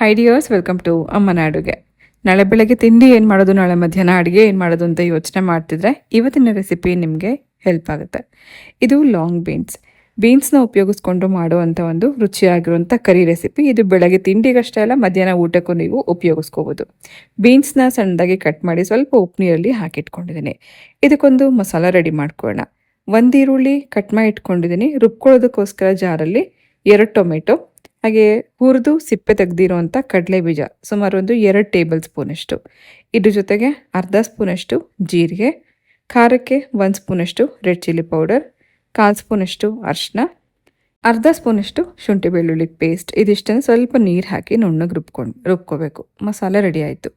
High dears welcome to ಅಮ್ಮನ ಅಡುಗೆ ನಾಳೆ ಬೆಳಗ್ಗೆ ತಿಂಡಿ ಏನು ಮಾಡೋದು, ನಾಳೆ ಮಧ್ಯಾಹ್ನ ಅಡುಗೆ ಏನು ಮಾಡೋದು ಅಂತ ಯೋಚನೆ ಮಾಡ್ತಿದ್ರೆ ಇವತ್ತಿನ ರೆಸಿಪಿ ನಿಮಗೆ ಹೆಲ್ಪ್ ಆಗುತ್ತೆ. ಇದು ಲಾಂಗ್ ಬೀನ್ಸ್ ಬೀನ್ಸ್ನ ಉಪಯೋಗಿಸ್ಕೊಂಡು ಮಾಡುವಂಥ ಒಂದು ರುಚಿಯಾಗಿರುವಂಥ ಕರಿ ರೆಸಿಪಿ ಇದು ಬೆಳಗ್ಗೆ ತಿಂಡಿಗಷ್ಟೇ ಅಲ್ಲ, ಮಧ್ಯಾಹ್ನ ಊಟಕ್ಕೂ ನೀವು ಉಪಯೋಗಿಸ್ಕೋಬೋದು. ಬೀನ್ಸ್ನ ಸಣ್ಣದಾಗಿ ಕಟ್ ಮಾಡಿ ಸ್ವಲ್ಪ ಉಪ್ಪು ನೀರಲ್ಲಿ ಹಾಕಿಟ್ಕೊಂಡಿದ್ದೀನಿ. ಇದಕ್ಕೊಂದು ಮಸಾಲ ರೆಡಿ ಮಾಡ್ಕೊಳ್ಳೋಣ. ಒಂದು ಈರುಳ್ಳಿ ಕಟ್ ಮಾಡಿ ಇಟ್ಕೊಂಡಿದ್ದೀನಿ. ರುಬ್ಕೊಳ್ಳೋದಕ್ಕೋಸ್ಕರ ಜಾರಲ್ಲಿ ಎರಡು ಟೊಮೆಟೊ ಹಾಗೆ ಹುರಿದು ಸಿಪ್ಪೆ ತೆಗೆದಿರುವಂಥ ಕಡಲೆ ಬೀಜ, ಸುಮಾರು ಒಂದು ಎರಡು ಟೇಬಲ್ ಸ್ಪೂನಷ್ಟು. ಇದ್ರ ಜೊತೆಗೆ ಅರ್ಧ ಸ್ಪೂನಷ್ಟು ಜೀರಿಗೆ, ಖಾರಕ್ಕೆ ಒಂದು ಸ್ಪೂನಷ್ಟು ರೆಡ್ ಚಿಲ್ಲಿ ಪೌಡರ್, ಕಾಲು ಸ್ಪೂನಷ್ಟು ಅರಿಶಿನ ಅರ್ಧ ಸ್ಪೂನಷ್ಟು ಶುಂಠಿ ಬೆಳ್ಳುಳ್ಳಿ ಪೇಸ್ಟ್. ಇದಿಷ್ಟನ್ನು ಸ್ವಲ್ಪ ನೀರು ಹಾಕಿ ನುಣ್ಣಗೆ ರುಬ್ಕೊಂಡು, ರುಬ್ಕೋಬೇಕು. ಮಸಾಲೆ ರೆಡಿ ಆಯಿತು.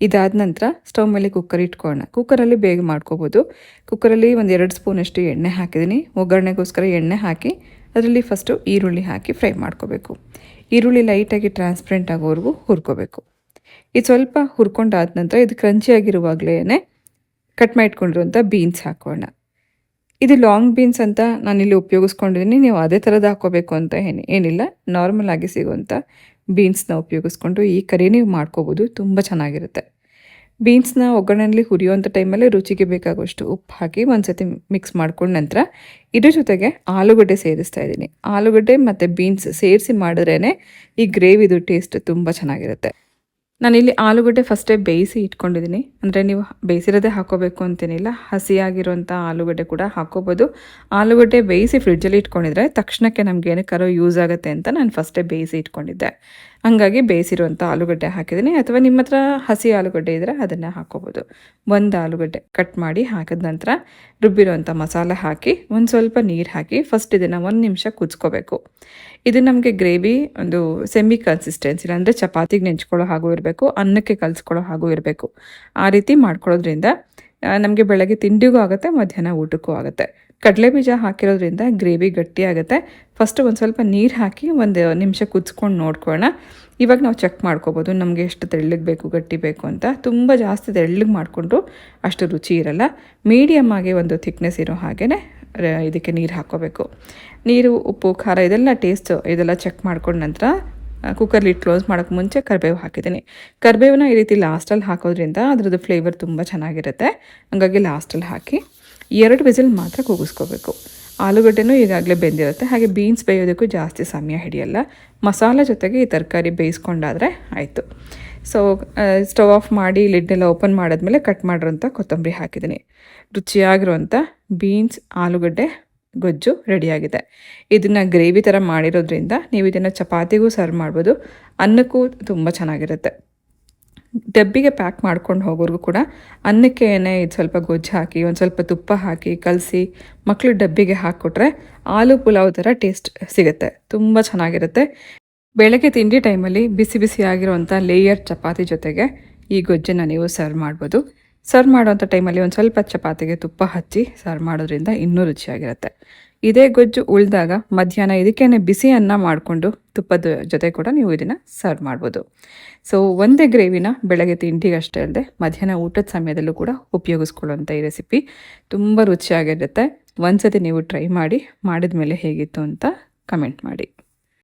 ಇದಾದ ನಂತರ ಸ್ಟವ್ ಮೇಲೆ ಕುಕ್ಕರ್ ಇಟ್ಕೊಳ್ಳೋಣ. ಕುಕ್ಕರಲ್ಲಿ ಬೇಗ ಮಾಡ್ಕೋಬೋದು. ಕುಕ್ಕರಲ್ಲಿ ಒಂದು ಎರಡು ಸ್ಪೂನಷ್ಟು ಎಣ್ಣೆ ಹಾಕಿದ್ದೀನಿ. ಒಗ್ಗರಣೆಗೋಸ್ಕರ ಎಣ್ಣೆ ಹಾಕಿ ಅದರಲ್ಲಿ ಫಸ್ಟು ಈರುಳ್ಳಿ ಹಾಕಿ ಫ್ರೈ ಮಾಡ್ಕೋಬೇಕು. ಈರುಳ್ಳಿ ಲೈಟಾಗಿ ಟ್ರಾನ್ಸ್ಪರೆಂಟ್ ಆಗೋವರೆಗೂ ಹುರ್ಕೋಬೇಕು. ಇದು ಸ್ವಲ್ಪ ಹುರ್ಕೊಂಡಾದ ನಂತರ ಇದು ಕ್ರಂಚಿಯಾಗಿರುವಾಗಲೇ ಕಟ್ ಮಾಡಿಟ್ಕೊಂಡಿರುವಂಥ ಬೀನ್ಸ್ ಹಾಕೋಣ. ಇದು ಲಾಂಗ್ ಬೀನ್ಸ್ ಅಂತ ನಾನಿಲ್ಲಿ ಉಪಯೋಗಿಸ್ಕೊಂಡಿದ್ದೀನಿ ನೀವು ಅದೇ ಥರದ್ದು ಹಾಕೋಬೇಕು ಅಂತ ಏನು, ಏನಿಲ್ಲ. ನಾರ್ಮಲ್ ಆಗಿ ಸಿಗುವಂಥ ಬೀನ್ಸ್ನ ಉಪಯೋಗಿಸ್ಕೊಂಡು ಈ ಕರಿ ನೀವು ಮಾಡ್ಕೋಬೋದು, ತುಂಬ ಚೆನ್ನಾಗಿರುತ್ತೆ. ಬೀನ್ಸ್ನ ಒಗ್ಗರಣೆಯಲ್ಲಿ ಹುರಿಯುವಂಥ ಟೈಮಲ್ಲಿ ರುಚಿಗೆ ಬೇಕಾಗುವಷ್ಟು ಉಪ್ಪು ಹಾಕಿ ಒಂದ್ಸತಿ ಮಿಕ್ಸ್ ಮಾಡ್ಕೊಂಡ ನಂತರ ಇದ್ರ ಜೊತೆಗೆ ಆಲೂಗಡ್ಡೆ ಸೇರಿಸ್ತಾ ಇದ್ದೀನಿ. ಆಲೂಗಡ್ಡೆ ಮತ್ತು ಬೀನ್ಸ್ ಸೇರಿಸಿ ಮಾಡಿದ್ರೇ ಈ ಗ್ರೇವಿದು ಟೇಸ್ಟ್ ತುಂಬ ಚೆನ್ನಾಗಿರುತ್ತೆ. ನಾನಿಲ್ಲಿ ಆಲೂಗಡ್ಡೆ ಫಸ್ಟೇ ಬೇಯಿಸಿ ಇಟ್ಕೊಂಡಿದ್ದೀನಿ. ಅಂದರೆ ನೀವು ಬೇಯಿಸಿರೋದೇ ಹಾಕೋಬೇಕು ಅಂತೇನಿಲ್ಲ. ಹಸಿಯಾಗಿರುವಂಥ ಆಲೂಗಡ್ಡೆ ಕೂಡ ಹಾಕೋಬೋದು. ಆಲೂಗಡ್ಡೆ ಬೇಯಿಸಿ ಫ್ರಿಡ್ಜಲ್ಲಿ ಇಟ್ಕೊಂಡಿದ್ರೆ ತಕ್ಷಣಕ್ಕೆ ನಮ್ಗೆ ಏನಕ್ಕಾರೋ ಯೂಸ್ ಆಗುತ್ತೆ ಅಂತ ನಾನು ಫಸ್ಟೇ ಬೇಯಿಸಿ ಇಟ್ಕೊಂಡಿದ್ದೆ. ಹಾಗಾಗಿ ಬೇಯಿಸಿರುವಂಥ ಆಲೂಗಡ್ಡೆ ಹಾಕಿದ್ದೀನಿ. ಅಥವಾ ನಿಮ್ಮ ಹತ್ರ ಹಸಿ ಆಲೂಗಡ್ಡೆ ಇದ್ದರೆ ಅದನ್ನು ಹಾಕೋಬೋದು. ಒಂದು ಆಲೂಗಡ್ಡೆ ಕಟ್ ಮಾಡಿ ಹಾಕಿದ ನಂತರ ರುಬ್ಬಿರುವಂಥ ಮಸಾಲೆ ಹಾಕಿ ಒಂದು ಸ್ವಲ್ಪ ನೀರು ಹಾಕಿ ಫಸ್ಟ್ ಇದನ್ನು ಒಂದು ನಿಮಿಷ ಕುದಿಸ್ಕೋಬೇಕು. ಇದು ನಮಗೆ ಗ್ರೇವಿ, ಒಂದು ಸೆಮಿ ಕನ್ಸಿಸ್ಟೆನ್ಸಿ ಅಂದರೆ ಚಪಾತಿಗೆ ನೆಂಚ್ಕೊಳ್ಳೋ ಹಾಗೂ ಇರಬೇಕು, ಅನ್ನಕ್ಕೆ ಕಲಿಸ್ಕೊಳ್ಳೋ ಹಾಗೂ ಇರಬೇಕು. ಆ ರೀತಿ ಮಾಡ್ಕೊಳ್ಳೋದ್ರಿಂದ ನಮಗೆ ಬೆಳಗ್ಗೆ ತಿಂಡಿಗೂ ಆಗುತ್ತೆ, ಮಧ್ಯಾಹ್ನ ಊಟಕ್ಕೂ ಆಗುತ್ತೆ. ಕಡಲೆ ಬೀಜ ಹಾಕಿರೋದ್ರಿಂದ ಗ್ರೇವಿ ಗಟ್ಟಿ ಆಗುತ್ತೆ. ಫಸ್ಟ್ ಒಂದು ಸ್ವಲ್ಪ ನೀರು ಹಾಕಿ ಒಂದು ನಿಮಿಷ ಕುದಿಸ್ಕೊಂಡು ನೋಡ್ಕೊಳ್ಳೋಣ. ಇವಾಗ ನಾವು ಚೆಕ್ ಮಾಡ್ಕೋಬೋದು, ನಮಗೆ ಎಷ್ಟು ತೆಳ್ಳಗೆ ಬೇಕು, ಗಟ್ಟಿ ಬೇಕು ಅಂತ. ತುಂಬ ಜಾಸ್ತಿ ತೆಳ್ಳಗೆ ಮಾಡಿಕೊಂಡ್ರು ಅಷ್ಟು ರುಚಿ ಇರಲ್ಲ. ಮೀಡಿಯಮ್ ಆಗಿ ಒಂದು ಥಿಕ್ನೆಸ್ ಇರೋ ಹಾಗೇ ಇದಕ್ಕೆ ನೀರು ಹಾಕೋಬೇಕು. ನೀರು, ಉಪ್ಪು, ಖಾರ ಇದೆಲ್ಲ ಟೇಸ್ಟ್ ಇದೆಲ್ಲ ಚೆಕ್ ಮಾಡ್ಕೊಂಡ ನಂತರ ಕುಕ್ಕರ್ಲಿ ಕ್ಲೋಸ್ ಮಾಡೋಕ್ಕೆ ಮುಂಚೆ ಕರಿಬೇವು ಹಾಕಿದ್ದೀನಿ. ಕರಿಬೇವನ್ನ ಈ ರೀತಿ ಲಾಸ್ಟಲ್ಲಿ ಹಾಕೋದ್ರಿಂದ ಅದರದ್ದು ಫ್ಲೇವರ್ ತುಂಬ ಚೆನ್ನಾಗಿರುತ್ತೆ. ಹಂಗಾಗಿ ಲಾಸ್ಟಲ್ಲಿ ಹಾಕಿ ಎರಡು ವಿಸಿಲ್ ಮಾತ್ರ ಕೂಗಿಸ್ಕೋಬೇಕು. ಆಲೂಗಡ್ಡೆನೂ ಈಗಾಗಲೇ ಬೆಂದಿರುತ್ತೆ. ಹಾಗೆ ಬೀನ್ಸ್ ಬೇಯೋದಕ್ಕೂ ಜಾಸ್ತಿ ಸಮಯ ಹಿಡಿಯಲ್ಲ. ಮಸಾಲೆ ಜೊತೆಗೆ ಈ ತರಕಾರಿ ಬೇಯಿಸ್ಕೊಂಡಾದರೆ ಆಯಿತು. ಸೊ ಸ್ಟವ್ ಆಫ್ ಮಾಡಿ ಲಿಡ್ನೆಲ್ಲ ಓಪನ್ ಮಾಡಿದ್ಮೇಲೆ ಕಟ್ ಮಾಡಿರೋಂಥ ಕೊತ್ತಂಬರಿ ಹಾಕಿದ್ದೀನಿ. ರುಚಿಯಾಗಿರುವಂಥ ಬೀನ್ಸ್, ಆಲೂಗಡ್ಡೆ, ಗೊಜ್ಜು ರೆಡಿಯಾಗಿದೆ. ಇದನ್ನು ಗ್ರೇವಿ ಥರ ಮಾಡಿರೋದ್ರಿಂದ ನೀವು ಇದನ್ನು ಚಪಾತಿಗೂ ಸರ್ವ್ ಮಾಡ್ಬೋದು. ಅನ್ನಕ್ಕೂ ತುಂಬ ಚೆನ್ನಾಗಿರುತ್ತೆ. ಡಬ್ಬಿಗೆ ಪ್ಯಾಕ್ ಮಾಡ್ಕೊಂಡು ಹೋಗೋರ್ಗೂ ಕೂಡ ಅನ್ನಕ್ಕೆ ಇದು ಸ್ವಲ್ಪ ಗೊಜ್ಜು ಹಾಕಿ, ಒಂದು ಸ್ವಲ್ಪ ತುಪ್ಪ ಹಾಕಿ, ಕಲಸಿ ಮಕ್ಕಳು ಡಬ್ಬಿಗೆ ಹಾಕ್ಕೊಟ್ರೆ ಆಲೂ ಪುಲಾವ್ ಥರ ಟೇಸ್ಟ್ ಸಿಗುತ್ತೆ. ತುಂಬ ಚೆನ್ನಾಗಿರುತ್ತೆ. ಬೆಳಗ್ಗೆ ತಿಂಡಿ ಟೈಮಲ್ಲಿ ಬಿಸಿ ಬಿಸಿ ಆಗಿರುವಂಥ ಲೇಯರ್ ಚಪಾತಿ ಜೊತೆಗೆ ಈ ಗೊಜ್ಜನ್ನು ನೀವು ಸರ್ವ್ ಮಾಡ್ಬೋದು. ಸರ್ವ್ ಮಾಡುವಂಥ ಟೈಮಲ್ಲಿ ಒಂದು ಸ್ವಲ್ಪ ಚಪಾತಿಗೆ ತುಪ್ಪ ಹಚ್ಚಿ ಸರ್ವ್ ಮಾಡೋದ್ರಿಂದ ಇನ್ನೂ ರುಚಿಯಾಗಿರುತ್ತೆ. ಇದೇ ಗೊಜ್ಜು ಉಳಿದಾಗ ಮಧ್ಯಾಹ್ನ ಇದಕ್ಕೇನೆ ಬಿಸಿ ಅನ್ನ ಮಾಡಿಕೊಂಡು ತುಪ್ಪದ ಜೊತೆ ಕೂಡ ನೀವು ಇದನ್ನು ಸರ್ವ್ ಮಾಡ್ಬೋದು. ಸೊ ಒಂದೇ ಗ್ರೇವಿನ ಬೆಳಗ್ಗೆ ತಿಂಡಿಗಷ್ಟೇ ಅಲ್ಲದೆ ಮಧ್ಯಾಹ್ನ ಊಟದ ಸಮಯದಲ್ಲೂ ಕೂಡ ಉಪಯೋಗಿಸ್ಕೊಳ್ಳುವಂಥ ಈ ರೆಸಿಪಿ ತುಂಬ ರುಚಿಯಾಗಿರುತ್ತೆ. ಒಂದ್ಸತಿ ನೀವು ಟ್ರೈ ಮಾಡಿ ಮಾಡಿದ ಮೇಲೆ ಹೇಗಿತ್ತು ಅಂತ ಕಮೆಂಟ್ ಮಾಡಿ.